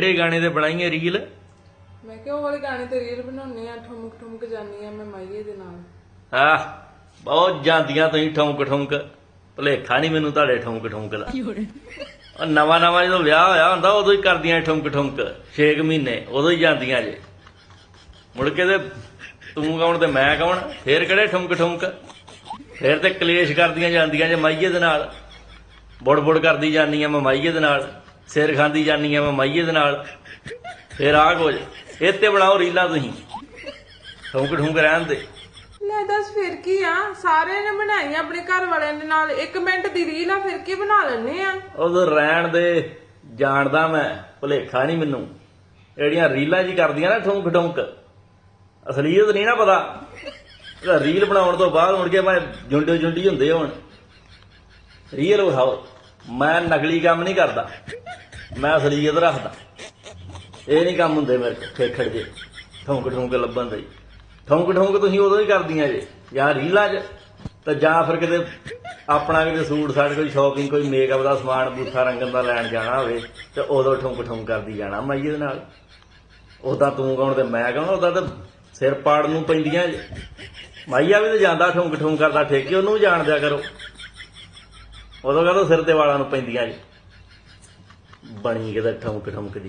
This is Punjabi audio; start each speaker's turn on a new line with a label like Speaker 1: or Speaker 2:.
Speaker 1: ਕਿਹੜੇ ਗਾਣੇ ਤੇ ਬਣਾਈਏ ਰੀਲ?
Speaker 2: ਮੈਂ ਕਿਹਾ ਉਹ ਵਾਲੇ ਗਾਣੇ ਤੇ ਰੀਲ ਬਣਾਉਣੀ ਆ ਠੁਮਕ ਠੁਮਕ ਜਾਨੀ ਆ ਮੈਂ ਮਾਈਏ ਦੇ ਨਾਲ।
Speaker 1: ਆਹ ਬਹੁਤ ਜਾਂਦੀਆਂ ਤੁਸੀਂ ਠੌਂਕ ਠੌਂਕ ਭੁਲੇਖਾ ਨਹੀਂ ਮੈਨੂੰ ਤੁਹਾਡੇ ਠੌਂਕ ਠੌਂਕ ਦਾ। ਉਹ ਨਵਾਂ ਨਵਾਂ ਜਦੋਂ ਵਿਆਹ ਹੋਇਆ ਹੁੰਦਾ ਉਦੋਂ ਹੀ ਕਰਦੀਆਂ ਠੌਂਕ ਠੌਂਕ 6 ਮਹੀਨੇ ਉਦੋਂ ਹੀ ਜਾਂਦੀਆਂ ਜੇ। ਮੁੜ ਕੇ ਤੇ ਤੂੰ ਕੌਣ ਤੇ ਮੈਂ ਕੌਣ? ਫੇਰ ਕਿਹੜੇ ਠੌਂਕ ਠੌਂਕ ਫੇਰ ਤੇ ਕਲੇਸ਼ ਕਰਦੀਆਂ ਜਾਂਦੀਆਂ ਜੇ ਮਾਈਏ ਦੇ ਨਾਲ। ਬੁੜ ਬੁੜ ਕਰਦੀ ਜਾਂਦੀਆਂ ਮੈਂ ਮਾਈਏ ਦੇ ਨਾਲ। ਸਿਰ ਖਾਂਦੀ ਜਾਂਦੀਆਂ ਮੈਂ ਮਾਈਏ ਦੇ ਨਾਲ। ਫੇਰ ਆ ਕੁਝ। ਤੇ ਬਣਾਓ ਰੀਲਾਂ ਤੁਸੀਂ। ਠੌਂਕ ਠੌਂਕ ਰਹਿਣ ਦੇ।
Speaker 2: ਲੈ ਦੱਸ ਫਿਰ ਕੀ ਆ? ਸਾਰਿਆਂ ਨੇ ਬਣਾਈ ਆ ਆਪਣੇ ਘਰ ਵਾਲਿਆਂ ਦੇ ਨਾਲ। 1 ਮਿੰਟ ਦੀ ਰੀਲ ਆ ਫਿਰ ਕੀ ਬਣਾ ਲੈਣੇ ਆ?
Speaker 1: ਉਦੋਂ ਰਹਿਣ ਦੇ। ਜਾਣਦਾ ਮੈਂ। ਭੁਲੇਖਾ ਨਹੀਂ ਮੈਨੂੰ। ਜਿਹੜੀਆਂ ਰੀਲਾਂ ਜੀ ਕਰਦੀਆਂ ਨਾ ਠੁੰਕ ਠੁੰਕ। ਅਸਲੀਅਤ ਨਹੀਂ ਨਾ ਪਤਾ। ਰੀਲ ਬਣਾਉਣ ਤੋਂ ਬਾਅਦ ਮੁੜ ਕੇ ਮੈਂ ਜੁੰਡੇ ਜੁੰਡੀ ਹੁੰਦੇ ਹੁਣ। ਰੀਲ ਵਿਖਾਓ। ਮੈਂ ਨਕਲੀ ਕੰਮ ਨਹੀਂ ਕਰਦਾ। ਮੈਂ ਅਸਲੀਅਤ ਰੱਖਦਾ। ਇਹ ਨਹੀਂ ਕੰਮ ਹੁੰਦੇ ਮੇਰੇ ਕੋਲ ਖੇਖੜ ਜੇ ਠੁੰਕ ਠੁੰਕ ਲੱਭਣ ਦੇ। ਠੁੰਕ ਠੁੰਕ ਤੁਸੀਂ ਉਦੋਂ ਹੀ ਕਰਦੀਆਂ ਜੇ, ਜਾਂ ਰੀਲਾਂ 'ਚ। ਤਾਂ ਜਾਂ ਫਿਰ ਕਿਤੇ ਆਪਣਾ ਕਿਤੇ ਸੂਟ ਸਾਟ, ਕੋਈ ਸ਼ਾਪਿੰਗ ਕੋਈ ਮੇਕਅਪ ਦਾ ਸਮਾਨ, ਬੂਥਾ ਰੰਗਨ ਦਾ ਲੈਣ ਜਾਣਾ ਹੋਵੇ, ਤੇ ਉਦੋਂ ਠੁੰਕ ਠੁੰਕ ਕਰਦੀ ਜਾਣਾ ਮਾਈਏ ਦੇ ਨਾਲ। ਉਦਾਂ ਤੂੰ ਕੌਣ ਤੇ ਮੈਂ ਕੌਣ ਉਦਾਂ ਤਾਂ ਸਿਰ ਪਾੜ ਨੂੰ ਪੈਂਦੀਆਂ ਜੇ। ਮਾਈਆ ਵੀ ਤੇ ਜਾਂਦਾ ਠੁੰਕ ਠੁੰਕ ਕਰਦਾ, ਠੇਕੇ ਉਹਨੂੰ ਵੀ ਜਾਣ ਦਿਆ ਕਰੋ। ਉਦੋਂ ਕਹਿੰਦਾ ਸਿਰ ਤੇ ਵਾਲਾਂ ਨੂੰ ਪੈਂਦੀਆਂ ਜੀ। ਬਣੀ ਕਿਤੇ ਠਮਕ ਠੁੰਕ ਦੀ